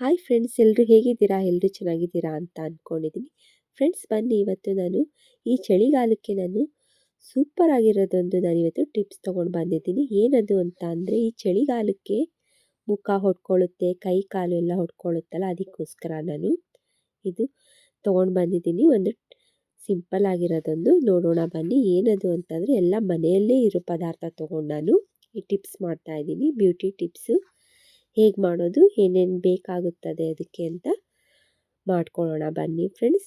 Hi friends ಎಲ್ಲರೂ ಹೇಗಿದ್ದೀರಾ? ಎಲ್ಲರೂ ಚೆನ್ನಾಗಿದ್ದೀರಾ ಅಂತ ಅಂದ್ಕೊಂಡಿದ್ದೀನಿ ಫ್ರೆಂಡ್ಸ್ ಬನ್ನಿ, ಇವತ್ತು ನಾನು ಈ ಚಳಿಗಾಲಕ್ಕೆ ನಾನು ಸೂಪರ್ ಆಗಿರೋದೊಂದು ನಾನು ಇವತ್ತು ಟಿಪ್ಸ್ ತೊಗೊಂಡು ಬಂದಿದ್ದೀನಿ. ಏನದು ಅಂತ ಅಂದರೆ, ಈ ಚಳಿಗಾಲಕ್ಕೆ ಮುಖ ಹೊಡ್ಕೊಳ್ಳುತ್ತೆ, ಕೈ ಕಾಲು ಎಲ್ಲ ಹೊಡ್ಕೊಳ್ಳುತ್ತಲ್ಲ, ಅದಕ್ಕೋಸ್ಕರ ನಾನು ಇದು ತೊಗೊಂಡು ಬಂದಿದ್ದೀನಿ. ಒಂದು ಸಿಂಪಲ್ ಆಗಿರೋದೊಂದು. ನೋಡೋಣ, ಬನ್ನಿ, ಏನದು ಅಂತಂದರೆ ಎಲ್ಲ ಮನೆಯಲ್ಲೇ ಇರೋ ಪದಾರ್ಥ ತೊಗೊಂಡು ನಾನು ಈ ಟಿಪ್ಸ್ ಮಾಡ್ತಾಯಿದ್ದೀನಿ ಬ್ಯೂಟಿ ಟಿಪ್ಸು ಹೇಗೆ ಮಾಡೋದು, ಏನೇನು ಬೇಕಾಗುತ್ತದೆ ಅದಕ್ಕೆ ಅಂತ ಮಾಡ್ಕೊಳ್ಳೋಣ ಬನ್ನಿ ಫ್ರೆಂಡ್ಸ್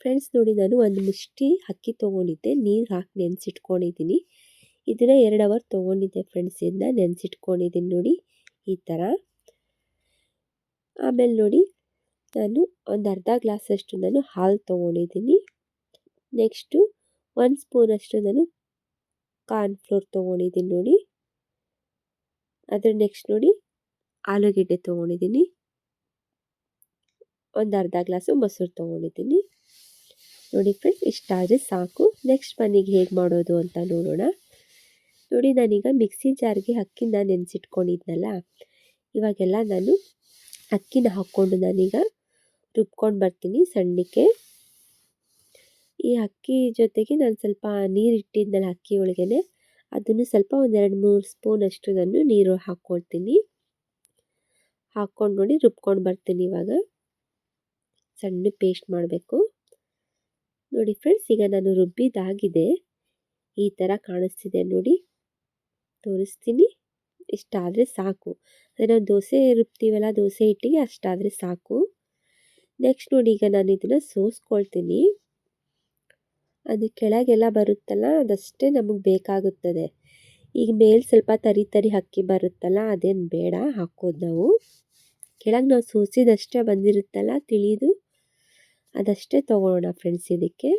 ಫ್ರೆಂಡ್ಸ್ ನೋಡಿ ನಾನು ಒಂದು ಮುಷ್ಟಿ ಅಕ್ಕಿ ತೊಗೊಂಡಿದ್ದೆ, ನೀರು ಹಾಕಿ ನೆನೆಸಿಟ್ಕೊಂಡಿದ್ದೀನಿ ಇದನ್ನು ಎರಡು ಅವರ್ ತೊಗೊಂಡಿದ್ದೆ ಫ್ರೆಂಡ್ಸ್ ಇದನ್ನ ನೆನೆಸಿಟ್ಕೊಂಡಿದ್ದೀನಿ ನೋಡಿ ಈ ಥರ ಆಮೇಲೆ ನೋಡಿ ನಾನು ಒಂದು ಅರ್ಧ ಗ್ಲಾಸಷ್ಟು ನಾನು ಹಾಲು ತೊಗೊಂಡಿದ್ದೀನಿ ನೆಕ್ಸ್ಟು ಒಂದು ಸ್ಪೂನಷ್ಟು ನಾನು ಕಾರ್ನ್ಫ್ಲೋರ್ ತೊಗೊಂಡಿದ್ದೀನಿ ನೋಡಿ. ಅದ್ರ ನೆಕ್ಸ್ಟ್ ನೋಡಿ ಆಲೂಗೆಡ್ಡೆ ತೊಗೊಂಡಿದ್ದೀನಿ. ಒಂದು ಅರ್ಧ ಗ್ಲಾಸು ಮೊಸರು ತೊಗೊಂಡಿದ್ದೀನಿ. ನೋಡಿ ಫ್ರೆಂಡ್ಸ್ ಇಷ್ಟಾದರೆ ಸಾಕು. ನೆಕ್ಸ್ಟ್ ಮನೆಗೆ ಹೇಗೆ ಮಾಡೋದು ಅಂತ ನೋಡೋಣ. ನೋಡಿ ನಾನೀಗ ಮಿಕ್ಸಿ ಜಾರ್ಗೆ ಅಕ್ಕಿನ ನೆನೆಸಿಟ್ಕೊಂಡಿದ್ನಲ್ಲ, ಇವಾಗೆಲ್ಲ ನಾನು ಅಕ್ಕಿನ ಹಾಕ್ಕೊಂಡು ನಾನೀಗ ರುಬ್ಕೊಂಡು ಬರ್ತೀನಿ ಸಣ್ಣಕ್ಕೆ. ಈ ಅಕ್ಕಿ ಜೊತೆಗೆ ನಾನು ಸ್ವಲ್ಪ ನೀರು ಅಕ್ಕಿ ಒಳಗೇ ಅದನ್ನು ಸ್ವಲ್ಪ ಒಂದೆರಡು ಮೂರು ಸ್ಪೂನಷ್ಟು ನಾನು ನೀರು ಹಾಕ್ಕೊಳ್ತೀನಿ ಹಾಕ್ಕೊಂಡು ನೋಡಿ ರುಬ್ಕೊಂಡು ಬರ್ತೀನಿ ಇವಾಗ. ಸಣ್ಣ ಪೇಸ್ಟ್ ಮಾಡಬೇಕು. ನೋಡಿ ಫ್ರೆಂಡ್ಸ್ ಈಗ ನಾನು ರುಬ್ಬಿದಾಗಿದೆ. ಈ ಥರ ಕಾಣಿಸ್ತಿದೆ ನೋಡಿ. ತೋರಿಸ್ತೀನಿ. ಇಷ್ಟಾದರೆ ಸಾಕು. ಅಂದರೆ ನಾವು ದೋಸೆ ರುಬ್ತೀವಲ್ಲ, ದೋಸೆ ಇಟ್ಟಿಗೆ ಅಷ್ಟಾದರೆ ಸಾಕು. ನೆಕ್ಸ್ಟ್ ನೋಡಿ ಈಗ ನಾನು ಇದನ್ನು ಸೋಸ್ಕೊಳ್ತೀನಿ. ಅದು ಕೆಳಗೆಲ್ಲ ಬರುತ್ತಲ್ಲ, ಅದಷ್ಟೇ ನಮಗೆ ಬೇಕಾಗುತ್ತದೆ. ಈಗ ಮೇಲೆ ಸ್ವಲ್ಪ ತರಿ ತರಿ ಹಕ್ಕಿ ಬರುತ್ತಲ್ಲ, ಅದೇನು ಬೇಡ, ಹಾಕೋದು ನಾವು. ಕೆಳಗೆ ನಾವು ಸೋಸಿದಷ್ಟೇ ಬಂದಿರುತ್ತಲ್ಲ ತಿಳಿದು ಅದಷ್ಟೇ ತೊಗೊಳ್ಳೋಣ ಫ್ರೆಂಡ್ಸ್ ಇದಕ್ಕೆ.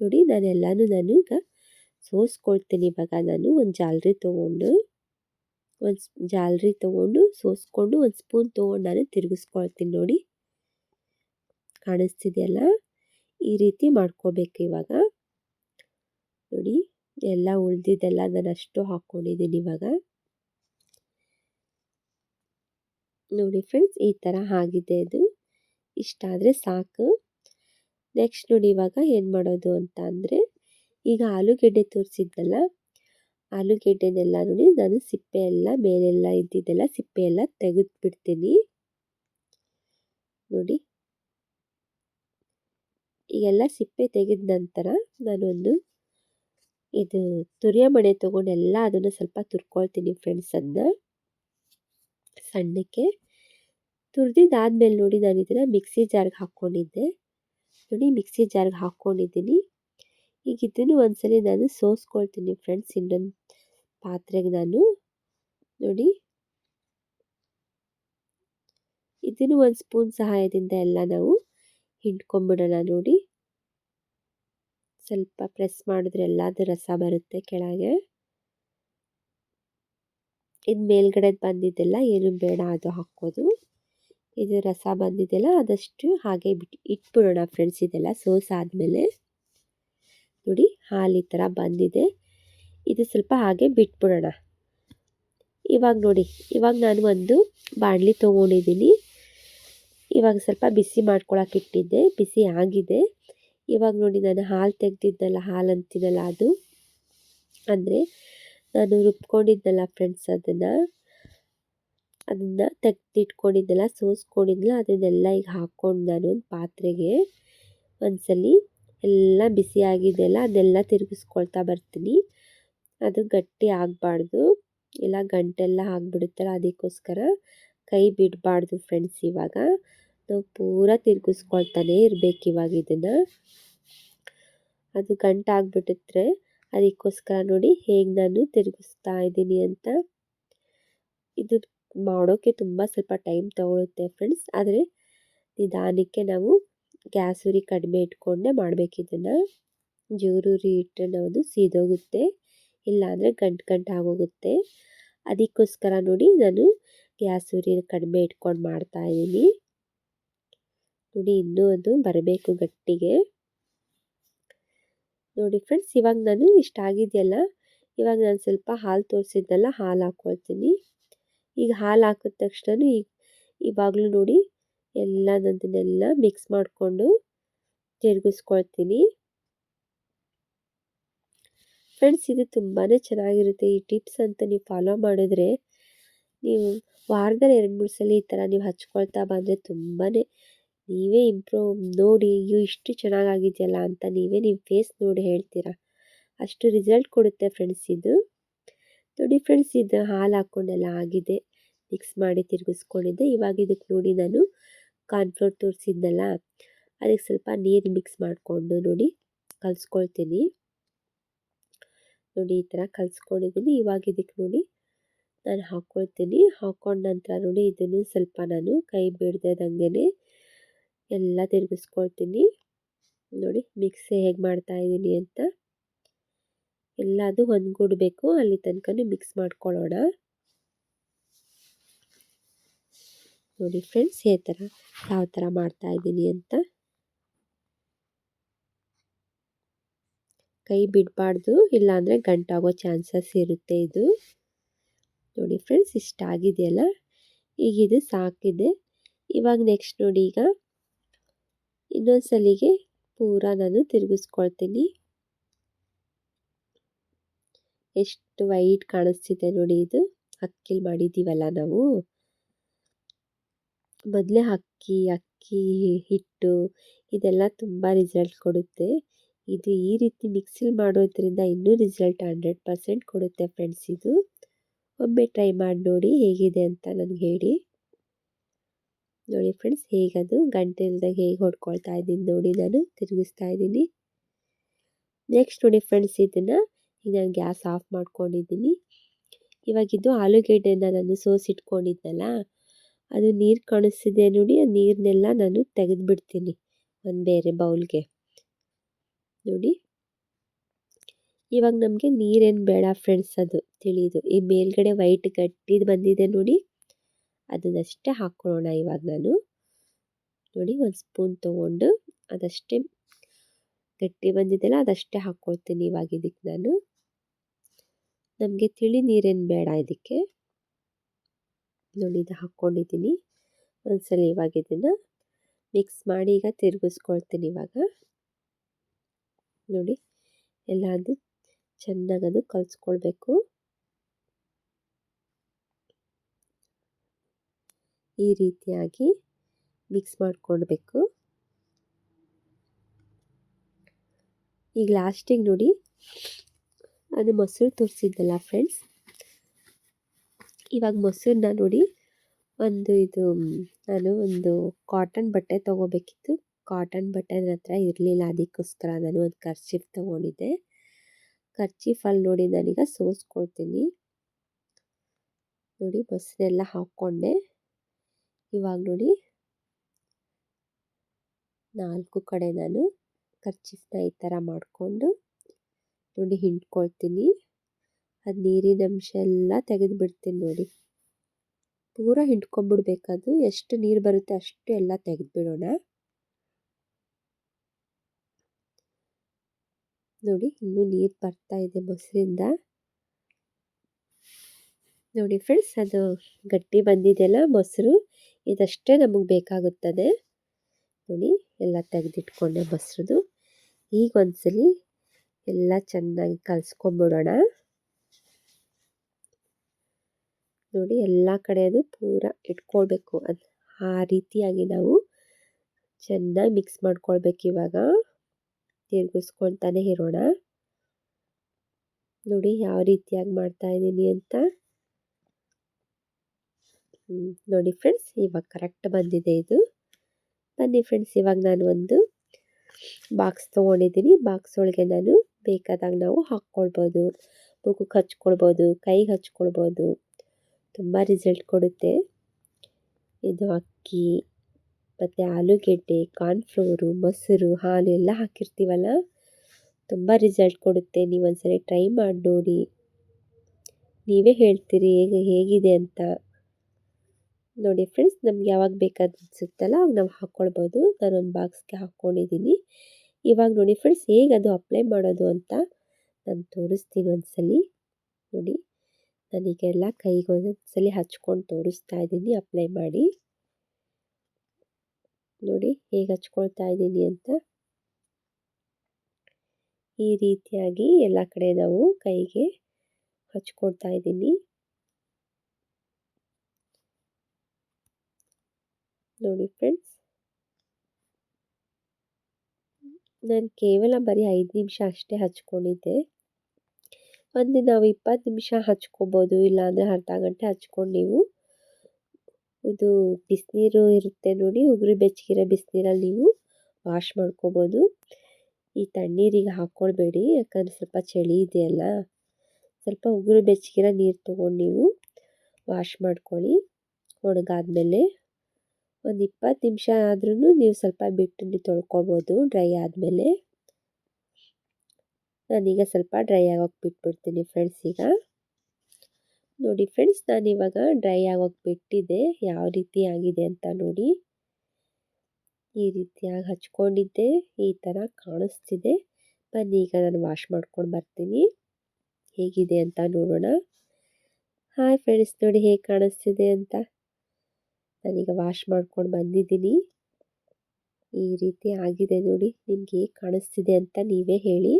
ನೋಡಿ ನಾನೆಲ್ಲನೂ ನಾನು ಈಗ ಸೋಸ್ಕೊಳ್ತೀನಿ ಇವಾಗ. ನಾನು ಒಂದು ಜಾಲರಿ ತೊಗೊಂಡು, ಒಂದು ಜಾಲರಿ ತೊಗೊಂಡು, ಸೋಸ್ಕೊಂಡು ಒಂದು ಸ್ಪೂನ್ ತೊಗೊಂಡು ನಾನು ತಿರುಗಿಸ್ಕೊಳ್ತೀನಿ ನೋಡಿ. ಕಾಣಿಸ್ತಿದೆಯಲ್ಲ? ಈ ರೀತಿ ಮಾಡ್ಕೋಬೇಕು ಇವಾಗ. ನೋಡಿ, ಎಲ್ಲ ಉಳಿದಿದ್ದೆಲ್ಲ ನಾನು ಅಷ್ಟು ಹಾಕ್ಕೊಂಡಿದ್ದೀನಿ ಇವಾಗ. ನೋಡಿ ಫ್ರೆಂಡ್ಸ್ ಈ ಥರ ಆಗಿದೆ ಇದು. ಇಷ್ಟಾದರೆ ಸಾಕು. ನೆಕ್ಸ್ಟ್ ನೋಡಿ ಇವಾಗ ಏನು ಮಾಡೋದು ಅಂತ ಅಂದರೆ, ಈಗ ಆಲೂಗೆಡ್ಡೆ ತೋರಿಸಿದ್ನಲ್ಲ, ಆಲೂಗೆಡ್ಡೆನೆಲ್ಲ ನೋಡಿ ನಾನು ಸಿಪ್ಪೆ ಎಲ್ಲ ಮೇಲೆಲ್ಲ ಇದ್ದಿದ್ದೆಲ್ಲ ಸಿಪ್ಪೆ ಎಲ್ಲ ತೆಗೆದುಬಿಡ್ತೀನಿ. ನೋಡಿ. ಈಗೆಲ್ಲ ಸಿಪ್ಪೆ ತೆಗೆದ ನಂತರ ನಾನೊಂದು ಇದು ತುರಿಯ ಮಣೆ ತೊಗೊಂಡೆಲ್ಲ ಅದನ್ನು ಸ್ವಲ್ಪ ತುರ್ಕೊಳ್ತೀನಿ ಫ್ರೆಂಡ್ಸನ್ನು ಸಣ್ಣಕ್ಕೆ. ತುರಿದಿದ್ದಾದ್ಮೇಲೆ ನೋಡಿ ನಾನು ಇದನ್ನು ಮಿಕ್ಸಿ ಜಾರ್ಗೆ ಹಾಕ್ಕೊಂಡಿದ್ದೆ ನೋಡಿ ಮಿಕ್ಸಿ ಜಾರ್ಗೆ ಹಾಕ್ಕೊಂಡಿದ್ದೀನಿ ಈಗ ಇದನ್ನು ಒಂದ್ಸಲಿ ನಾನು ಸೋಸ್ಕೊಳ್ತೀನಿ ಫ್ರೆಂಡ್ಸ್ ಇನ್ನೊಂದು ಪಾತ್ರೆಗೆ ನಾನು. ನೋಡಿ. ಇದನ್ನು ಒಂದು ಸ್ಪೂನ್ ಸಹಾಯದಿಂದ ಎಲ್ಲ ನಾವು ಹಿಂಡ್ಕೊಂಬಿಡೋಣ ನೋಡಿ. ಸ್ವಲ್ಪ ಪ್ರೆಸ್ ಮಾಡಿದ್ರೆ ಎಲ್ಲದು ರಸ ಬರುತ್ತೆ ಕೆಳಗೆ. ಇದು ಮೇಲ್ಗಡೆ ಬಂದಿದ್ದೆಲ್ಲ ಏನು ಬೇಡ ಅದು ಹಾಕೋದು. ಇದು ರಸ ಬಂದಿದೆಯಲ್ಲ ಆದಷ್ಟು ಹಾಗೆ ಬಿಟ್ಟು ಇಟ್ಬಿಡೋಣ ಫ್ರೆಂಡ್ಸ್ ಇದೆಲ್ಲ ಸೋಸಾದ್ಮೇಲೆ ನೋಡಿ, ಹಾಲು ಈ ಥರ ಬಂದಿದೆ. ಇದು ಸ್ವಲ್ಪ ಹಾಗೆ ಬಿಟ್ಬಿಡೋಣ. ಇವಾಗ ನೋಡಿ, ಇವಾಗ ನಾನು ಒಂದು ಬಾಣಲಿ ತೊಗೊಂಡಿದ್ದೀನಿ. ಇವಾಗ ಸ್ವಲ್ಪ ಬಿಸಿ ಮಾಡ್ಕೊಳಕ್ಕೆ ಇಟ್ಟಿದ್ದೆ, ಬಿಸಿ ಆಗಿದೆ. ಇವಾಗ ನೋಡಿ, ನಾನು ಹಾಲು ತೆಗ್ದಿದ್ದಲ್ಲ, ಹಾಲು ಅಂತಿದ್ದಲ್ಲ ಅದು. ಅಂದರೆ, ನಾನು ರುಬ್ಕೊಂಡಿದ್ದಲ್ಲ ಫ್ರೆಂಡ್ಸ್ ಅದನ್ನು. ಅದನ್ನು ತೆಗ್ದಿಟ್ಕೊಂಡಿದ್ದೆಲ್ಲ, ಸೋಸ್ಕೊಂಡಿದ್ದೆಲ್ಲ, ಅದನ್ನೆಲ್ಲ ಈಗ ಹಾಕ್ಕೊಂಡು ನಾನು ಒಂದು ಪಾತ್ರೆಗೆ ಒಂದ್ಸಲಿ ಎಲ್ಲ ಬಿಸಿ ಆಗಿದೆಯಲ್ಲ, ಅದೆಲ್ಲ ತಿರುಗಿಸ್ಕೊಳ್ತಾ ಬರ್ತೀನಿ. ಅದು ಗಟ್ಟಿ ಆಗಬಾರ್ದು. ಇಲ್ಲ, ಗಂಟೆಲ್ಲ ಆಗಿಬಿಡುತ್ತಲ್ಲ, ಅದಕ್ಕೋಸ್ಕರ ಕೈ ಬಿಡಬಾರ್ದು ಫ್ರೆಂಡ್ಸ್ ಇವಾಗ. ನಾವು ಪೂರ ತಿರುಗಿಸ್ಕೊಳ್ತಾನೆ ಇರಬೇಕು ಇವಾಗ ಇದನ್ನು. ಅದು ಗಂಟು ಆಗಿಬಿಟ್ಟಿದ್ರೆ ಅದಕ್ಕೋಸ್ಕರ ನೋಡಿ ಹೇಗೆ ನಾನು ತಿರುಗಿಸ್ತಾ ಇದ್ದೀನಿ ಅಂತ. ಇದು ಮಾಡೋಕ್ಕೆ ತುಂಬ ಸ್ವಲ್ಪ ಟೈಮ್ ತಗೊಳುತ್ತೆ ಫ್ರೆಂಡ್ಸ್. ಆದರೆ ನಿಧಾನಕ್ಕೆ ನಾವು ಗ್ಯಾಸ್ ಉರಿ ಕಡಿಮೆ ಇಟ್ಕೊಂಡೇ ಮಾಡಬೇಕು ಇದನ್ನು. ಜೋರುರಿ ಇಟ್ಟರೆ ನಾವು ಸೀದೋಗುತ್ತೆ, ಇಲ್ಲಾಂದರೆ ಗಂಟು ಗಂಟು ಆಗೋಗುತ್ತೆ. ಅದಕ್ಕೋಸ್ಕರ ನೋಡಿ ನಾನು ಗ್ಯಾಸ್ ಉರಿ ಕಡಿಮೆ ಇಟ್ಕೊಂಡು ಮಾಡ್ತಾ ಇದ್ದೀನಿ. ನೋಡಿ ಇನ್ನೂ ಅದು ಬರಬೇಕು ಗಟ್ಟಿಗೆ. ನೋಡಿ ಫ್ರೆಂಡ್ಸ್, ಇವಾಗ ನಾನು ಇಷ್ಟ ಆಗಿದೆಯಲ್ಲ ಇವಾಗ ನಾನು ಸ್ವಲ್ಪ ಹಾಲು ತೋರಿಸಿದ್ನಲ್ಲ ಹಾಲು ಹಾಕ್ಕೊಳ್ತೀನಿ ಈಗ ಹಾಲು ಹಾಕಿದ ತಕ್ಷಣ ಈಗ ಇವಾಗಲೂ ನೋಡಿ ಎಲ್ಲದನ್ನೆಲ್ಲ ಮಿಕ್ಸ್ ಮಾಡಿಕೊಂಡು ತಿರುಗಿಸ್ಕೊಳ್ತೀನಿ ಫ್ರೆಂಡ್ಸ್ ಇದು ತುಂಬಾ ಚೆನ್ನಾಗಿರುತ್ತೆ. ಈ ಟಿಪ್ಸ್ ಅಂತ ನೀವು ಫಾಲೋ ಮಾಡಿದ್ರೆ ನೀವು ವಾರದಲ್ಲಿ ಎರಡು, ಮೂರು ಸಲ ಈ ಥರ ನೀವು ಹಚ್ಕೊಳ್ತಾ ಬಂದರೆ ತುಂಬಾ ನೀವೇ ಇಂಪ್ರೂವ್ ನೋಡಿ, ಅಯ್ಯೋ, ಇಷ್ಟು ಚೆನ್ನಾಗಾಗಿದೆಯಲ್ಲ ಅಂತ ನೀವೇ ನಿಮ್ಮ ಫೇಸ್ ನೋಡಿ ಹೇಳ್ತೀರಾ. ಅಷ್ಟು ರಿಸಲ್ಟ್ ಕೊಡುತ್ತೆ ಫ್ರೆಂಡ್ಸ್ ಇದು. ನೋಡಿ ಫ್ರೆಂಡ್ಸ್ ಇದು ಹಾಲು ಹಾಕ್ಕೊಂಡೆಲ್ಲ ಆಗಿದೆ. ಮಿಕ್ಸ್ ಮಾಡಿ ತಿರುಗಿಸ್ಕೊಂಡಿದ್ದೆ. ಇವಾಗ ಇದಕ್ಕೆ ನೋಡಿ ನಾನು ಕಾರ್ನ್ಫ್ಲೋರ್ ತೋರಿಸಿದ್ನಲ್ಲ ಅದಕ್ಕೆ ಸ್ವಲ್ಪ ನೀರು ಮಿಕ್ಸ್ ಮಾಡಿಕೊಂಡು ನೋಡಿ ಕಲಿಸ್ಕೊಳ್ತೀನಿ. ನೋಡಿ, ಈ ಥರ ಕಲಿಸ್ಕೊಂಡಿದ್ದೀನಿ. ಇವಾಗ ಇದಕ್ಕೆ ನೋಡಿ ನಾನು ಹಾಕ್ಕೊಳ್ತೀನಿ ಹಾಕ್ಕೊಂಡ ನಂತರ ನೋಡಿ ಇದನ್ನು ಸ್ವಲ್ಪ ನಾನು ಕೈ ಬಿಡ್ದಂಗೆ ಎಲ್ಲ ತಿರುಗಿಸ್ಕೊಳ್ತೀನಿ. ನೋಡಿ ಮಿಕ್ಸ್ ಹೇಗೆ ಮಾಡ್ತಾ ಇದ್ದೀನಿ ಅಂತ. ಎಲ್ಲ ಅದು ಹೊಂದ್ಕೊಡ್ಬೇಕು. ಅಲ್ಲಿ ತನಕ ಮಿಕ್ಸ್ ಮಾಡ್ಕೊಳ್ಳೋಣ ನೋಡಿ ಫ್ರೆಂಡ್ಸ್ ಈ ಥರ ಯಾವ ಥರ ಮಾಡ್ತಾ ಇದ್ದೀನಿ ಅಂತ. ಕೈ ಬಿಡಬಾರ್ದು, ಇಲ್ಲಾಂದರೆ ಗಂಟಾಗೋ ಚಾನ್ಸಸ್ ಇರುತ್ತೆ ಇದು. ನೋಡಿ ಫ್ರೆಂಡ್ಸ್ ಇಷ್ಟ ಆಗಿದೆಯಲ್ಲ? ಈಗ ಇದು ಸಾಕಿದೆ. ಇವಾಗ ನೆಕ್ಸ್ಟ್ ನೋಡಿ ಈಗ. ಇನ್ನೊಂದು ಸಲಿಗೆ ಪೂರ ನಾನು ತಿರುಗಿಸ್ಕೊಳ್ತೀನಿ. ಎಷ್ಟು ವೈಟ್ ಕಾಣಿಸ್ತಿದೆ ನೋಡಿ ಇದು. ಅಕ್ಕಿಲಿ ಮಾಡಿದ್ದೀವಲ್ಲ ನಾವು. ಮೊದಲೇ ಅಕ್ಕಿ ಅಕ್ಕಿ, ಹಿಟ್ಟು ಇದೆಲ್ಲ ತುಂಬ ರಿಸಲ್ಟ್ ಕೊಡುತ್ತೆ. ಇದು ಈ ರೀತಿ ಮಿಕ್ಸಿಲ್ ಮಾಡೋದ್ರಿಂದ ಇನ್ನೂ ರಿಸಲ್ಟ್ ಹಂಡ್ರೆಡ್ ಪರ್ಸೆಂಟ್ ಕೊಡುತ್ತೆ ಫ್ರೆಂಡ್ಸ್ ಇದು. ಒಮ್ಮೆ ಟ್ರೈ ಮಾಡಿ ನೋಡಿ ಹೇಗಿದೆ ಅಂತ ನನಗೆ ಹೇಳಿ. ನೋಡಿ ಫ್ರೆಂಡ್ಸ್ ಹೇಗದು, ಗಂಟೆ ಇಲ್ದಾಗ ಹೇಗೆ ಹೊಡ್ಕೊಳ್ತಾ ಇದ್ದೀನಿ ನೋಡಿ ನಾನು, ತಿರುಗಿಸ್ತಾ ಇದ್ದೀನಿ. ನೆಕ್ಸ್ಟ್ ನೋಡಿ ಫ್ರೆಂಡ್ಸ್ ಇದನ್ನು ಈಗ ನಾನು ಗ್ಯಾಸ್ ಆಫ್ ಮಾಡ್ಕೊಂಡಿದ್ದೀನಿ. ಇವಾಗಿದ್ದು ಆಲೂಗೆಡ್ಡೆನ ನಾನು ಸೋಸಿಟ್ಕೊಂಡಿದ್ನಲ್ಲ ಅದು ನೀರು ಕಾಣಿಸ್ತಿದೆ ನೋಡಿ, ಆ ನೀರನ್ನೆಲ್ಲ ನಾನು ತೆಗೆದುಬಿಡ್ತೀನಿ ಒಂದು ಬೇರೆ ಬೌಲ್ಗೆ. ನೋಡಿ. ಇವಾಗ ನಮಗೆ ನೀರೇನು ಬೇಡ ಫ್ರೆಂಡ್ಸ್ ಅದು, ತಿಳಿದು. ಈ ಮೇಲ್ಗಡೆ ವೈಟ್ ಗಟ್ಟಿದು ಬಂದಿದೆ ನೋಡಿ. ಅದನ್ನಷ್ಟೇ ಹಾಕ್ಕೊಳ್ಳೋಣ ಇವಾಗ ನಾನು. ನೋಡಿ, ಒಂದು ಸ್ಪೂನ್ ತೊಗೊಂಡು ಅದಷ್ಟೇ ಗಟ್ಟಿ ಬಂದಿದೆಯಲ್ಲ ಅದಷ್ಟೇ ಹಾಕ್ಕೊಳ್ತೀನಿ ಇವಾಗ ಇದಕ್ಕೆ ನಾನು. ನಮಗೆ ತಿಳಿ ನೀರೇನು ಬೇಡ ಇದಕ್ಕೆ. ನೋಡಿ ಇದು ಹಾಕ್ಕೊಂಡಿದ್ದೀನಿ ಒಂದ್ಸಲ ಇವಾಗ ಇದನ್ನು ಮಿಕ್ಸ್ ಮಾಡಿ ಈಗ ತಿರುಗಿಸ್ಕೊಳ್ತೀನಿ ಇವಾಗ. ನೋಡಿ, ಎಲ್ಲ ಅದು ಚೆನ್ನಾಗದು ಕಲಿಸ್ಕೊಳ್ಬೇಕು. ಈ ರೀತಿಯಾಗಿ ಮಿಕ್ಸ್ ಮಾಡ್ಕೊಳ್ಬೇಕು. ಈಗ ಲಾಸ್ಟಿಗೆ ನೋಡಿ ಅದು ಮೊಸರು ತೋರಿಸಿದ್ದಲ್ಲ ಫ್ರೆಂಡ್ಸ್ ಇವಾಗ ಮೊಸರನ್ನ ನೋಡಿ ಒಂದು ಇದು, ನಾನು ಒಂದು ಕಾಟನ್ ಬಟ್ಟೆ ತೊಗೋಬೇಕಿತ್ತು. ಕಾಟನ್ ಬಟ್ಟೆ ನನ್ನ ಹತ್ರ ಇರಲಿಲ್ಲ, ಅದಕ್ಕೋಸ್ಕರ ನಾನು ಒಂದು ಕರ್ಚಿಫ್ ತೊಗೊಂಡಿದ್ದೆ. ಕರ್ಚೀಫಲ್ಲಿ ನೋಡಿ ನಾನೀಗ ಸೋಸ್ಕೊಳ್ತೀನಿ. ನೋಡಿ ಮೊಸರೆಲ್ಲ ಹಾಕ್ಕೊಂಡೆ. ಇವಾಗ ನೋಡಿ ನಾಲ್ಕು ಕಡೆ ನಾನು ಕರ್ಚೀಫ್ನ ಈ ಥರ ಮಾಡಿಕೊಂಡು ನೋಡಿ ಹಿಂಡ್ಕೊಳ್ತೀನಿ. ಅದು ನೀರಿನ ಅಂಶ ಎಲ್ಲ ತೆಗೆದು ಬಿಡ್ತೀನಿ ನೋಡಿ. ಪೂರ ಹಿಂಡ್ಕೊಂಬಿಡ್ಬೇಕದು ಎಷ್ಟು ನೀರು ಬರುತ್ತೆ ಅಷ್ಟು ಎಲ್ಲ ತೆಗೆದುಬಿಡೋಣ. ನೋಡಿ ಇನ್ನೂ ನೀರು ಬರ್ತಾ ಇದೆ ಮೊಸರಿಂದ. ನೋಡಿ ಫ್ರೆಂಡ್ಸ್ ಅದು ಗಟ್ಟಿ ಬಂದಿದೆಯಲ್ಲ ಮೊಸರು. ಇದಷ್ಟೇ ನಮಗೆ ಬೇಕಾಗುತ್ತದೆ. ನೋಡಿ ಎಲ್ಲ ತೆಗೆದಿಟ್ಕೊಂಡೆ ಮೊಸರದು. ಈಗ ಒಂದ್ಸಲಿ ಎಲ್ಲ ಚೆನ್ನಾಗಿ ಕಲಿಸ್ಕೊಂಬಿಡೋಣ. ನೋಡಿ ಎಲ್ಲ ಕಡೆ ಅದು ಪೂರ ಇಟ್ಕೊಳ್ಬೇಕು. ಅದು ಆ ರೀತಿಯಾಗಿ ನಾವು ಚೆನ್ನಾಗಿ ಮಿಕ್ಸ್ ಮಾಡ್ಕೊಳ್ಬೇಕು ಇವಾಗ. ತಿರುಗಿಸ್ಕೊಳ್ತಾನೆ ಇರೋಣ. ನೋಡಿ ಯಾವ ರೀತಿಯಾಗಿ ಮಾಡ್ತಾ ಇದ್ದೀನಿ ಅಂತ. ನೋಡಿ ಫ್ರೆಂಡ್ಸ್ ಇವಾಗ ಕರೆಕ್ಟ್ ಬಂದಿದೆ ಇದು. ಬನ್ನಿ ಫ್ರೆಂಡ್ಸ್ ಇವಾಗ ನಾನು ಒಂದು ಬಾಕ್ಸ್ ತೊಗೊಂಡಿದ್ದೀನಿ. ಬಾಕ್ಸ್ ಒಳಗೆ ನಾನು ಬೇಕಾದಾಗ ನಾವು ಹಾಕ್ಕೊಳ್ಬೋದು. ಮುಖಕ್ಕೆ ಹಚ್ಕೊಳ್ಬೋದು ಕೈಗೆ ಹಚ್ಕೊಳ್ಬೋದು. ತುಂಬ ರಿಸಲ್ಟ್ ಕೊಡುತ್ತೆ. ಇದು ಅಕ್ಕಿ, ಮತ್ತು ಆಲೂಗೆಡ್ಡೆ ಕಾರ್ನ್ಫ್ಲೋರು ಮೊಸರು, ಹಾಲು ಎಲ್ಲ ಹಾಕಿರ್ತೀವಲ್ಲ? ತುಂಬ ರಿಸಲ್ಟ್ ಕೊಡುತ್ತೆ. ನೀವು ಒಂದ್ಸರಿ ಟ್ರೈ ಮಾಡಿ ನೋಡಿ. ನೀವೇ ಹೇಳ್ತೀರಿ ಹೇಗೆ, ಹೇಗಿದೆ ಅಂತ. ನೋಡಿ ಫ್ರೆಂಡ್ಸ್ ನಮ್ಗೆ ಯಾವಾಗ ಬೇಕಾದ ಅನಿಸುತ್ತಲ್ಲ, ಅವಾಗ ನಾವು ಹಾಕ್ಕೊಳ್ಬೋದು. ನಾನೊಂದು ಬಾಕ್ಸ್ಗೆ ಹಾಕ್ಕೊಂಡಿದ್ದೀನಿ. ಇವಾಗ ನೋಡಿ ಫ್ರೆಂಡ್ಸ್ ಹೇಗೆ ಅದು ಅಪ್ಲೈ ಮಾಡೋದು ಅಂತ ನಾನು ತೋರಿಸ್ತೀನಿ ಒಂದ್ಸಲಿ. ನೋಡಿ ನನಗೆಲ್ಲ ಕೈಗೆ ಒಂದೊಂದ್ಸಲಿ ಹಚ್ಕೊಂಡು ತೋರಿಸ್ತಾ ಇದ್ದೀನಿ ಅಪ್ಲೈ ಮಾಡಿ. ನೋಡಿ, ಹೇಗೆ ಹಚ್ಕೊಳ್ತಾ ಇದ್ದೀನಿ ಅಂತ. ಈ ರೀತಿಯಾಗಿ ಎಲ್ಲ ಕಡೆ ನಾವು ಕೈಗೆ ಹಚ್ಕೊಳ್ತಾ ಇದ್ದೀನಿ ನೋಡಿ ಫ್ರೆಂಡ್ಸ್ ನಾನು ಕೇವಲ ಬರೀ ಐದು ನಿಮಿಷ ಅಷ್ಟೇ ಹಚ್ಕೊಂಡಿದ್ದೆ. ಒಂದು ನಾವು ಇಪ್ಪತ್ತು ನಿಮಿಷ ಹಚ್ಕೋಬೋದು, ಇಲ್ಲಾಂದರೆ ಅರ್ಧ ಗಂಟೆ ಹಚ್ಕೊಂಡು ನೀವು ಇದು ಬಿಸಿನೀರು ಇರುತ್ತೆ ನೋಡಿ, ಉಗುರು ಬೆಚ್ಚಗಿರೋ ಬಿಸಿನೀರಲ್ಲಿ ನೀವು ವಾಶ್ ಮಾಡ್ಕೋಬೋದು. ಈ ತಣ್ಣೀರಿಗೆ ಹಾಕ್ಕೊಳ್ಬೇಡಿ ಯಾಕಂದರೆ ಸ್ವಲ್ಪ ಚಳಿ ಇದೆಯಲ್ಲ. ಸ್ವಲ್ಪ ಉಗುರು ಬೆಚ್ಚಗಿರೋ ನೀರು ತೊಗೊಂಡು ನೀವು ವಾಶ್ ಮಾಡ್ಕೊಳ್ಳಿ ಒಣಗಾದ್ಮೇಲೆ. ಒಂದು ಇಪ್ಪತ್ತು ನಿಮಿಷ ಆದ್ರೂ ನೀವು ಸ್ವಲ್ಪ ಬಿಟ್ಟು ತೊಳ್ಕೊಬೋದು ಡ್ರೈ ಆದಮೇಲೆ. ನಾನೀಗ ಸ್ವಲ್ಪ ಡ್ರೈ ಆಗೋಕೆ ಬಿಟ್ಬಿಡ್ತೀನಿ ಫ್ರೆಂಡ್ಸ್ ಈಗ. ನೋಡಿ ಫ್ರೆಂಡ್ಸ್ ನಾನಿವಾಗ ಡ್ರೈ ಆಗೋಕೆ ಬಿಟ್ಟಿದ್ದೆ. ಯಾವ ರೀತಿ ಆಗಿದೆ ಅಂತ ನೋಡಿ. ಈ ರೀತಿಯಾಗಿ ಹಚ್ಕೊಂಡಿದ್ದೆ. ಈ ಥರ ಕಾಣಿಸ್ತಿದೆ. ಬನ್ನಿ ಈಗ ನಾನು ವಾಶ್ ಮಾಡ್ಕೊಂಡು ಬರ್ತೀನಿ. ಹೇಗಿದೆ ಅಂತ ನೋಡೋಣ. ಹಾಯ್ ಫ್ರೆಂಡ್ಸ್ ನೋಡಿ ಹೇಗೆ ಕಾಣಿಸ್ತಿದೆ ಅಂತ. ನಾನೀಗ ವಾಶ್ ಮಾಡ್ಕೊಂಡು ಬಂದಿದ್ದೀನಿ. ಈ ರೀತಿ ಆಗಿದೆ ನೋಡಿ, ನಿಮಗೆ ಹೇಗೆ ಕಾಣಿಸ್ತಿದೆ ಅಂತ ನೀವೇ ಹೇಳಿ.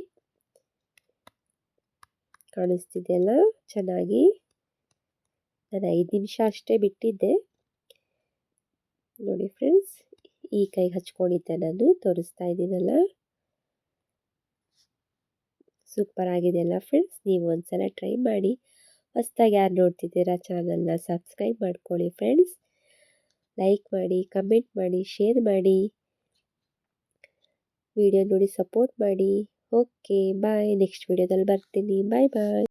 ಕಾಣಿಸ್ತಿದೆಯಲ್ಲ ಚೆನ್ನಾಗಿ. ನಾನು ಐದು ನಿಮಿಷ ಅಷ್ಟೇ ಬಿಟ್ಟಿದ್ದೆ. ನೋಡಿ ಫ್ರೆಂಡ್ಸ್ ಈ ಕೈಗೆ ಹಚ್ಕೊಂಡಿದ್ದೆ ನಾನು, ತೋರಿಸ್ತಾ ಇದ್ದೀನಲ್ಲ? ಸೂಪರ್ ಆಗಿದೆಯಲ್ಲ ಫ್ರೆಂಡ್ಸ್ ನೀವು ಒಂದ್ಸಲ ಟ್ರೈ ಮಾಡಿ. ಹೊಸ್ದಾಗಿ ಯಾರು ನೋಡ್ತಿದ್ದೀರಾ ಚಾನಲ್ನ ಸಬ್ಸ್ಕ್ರೈಬ್ ಮಾಡ್ಕೊಳ್ಳಿ ಫ್ರೆಂಡ್ಸ್ ಲೈಕ್ ಮಾಡಿ ಕಮೆಂಟ್ ಮಾಡಿ ಶೇರ್ ಮಾಡಿ. ವಿಡಿಯೋ ನೋಡಿ ಸಪೋರ್ಟ್ ಮಾಡಿ. ಓಕೆ ಬಾಯ್ ನೆಕ್ಸ್ಟ್ ವಿಡಿಯೋದಲ್ಲಿ ಬರ್ತೀನಿ. ಬಾಯ್ ಬಾಯ್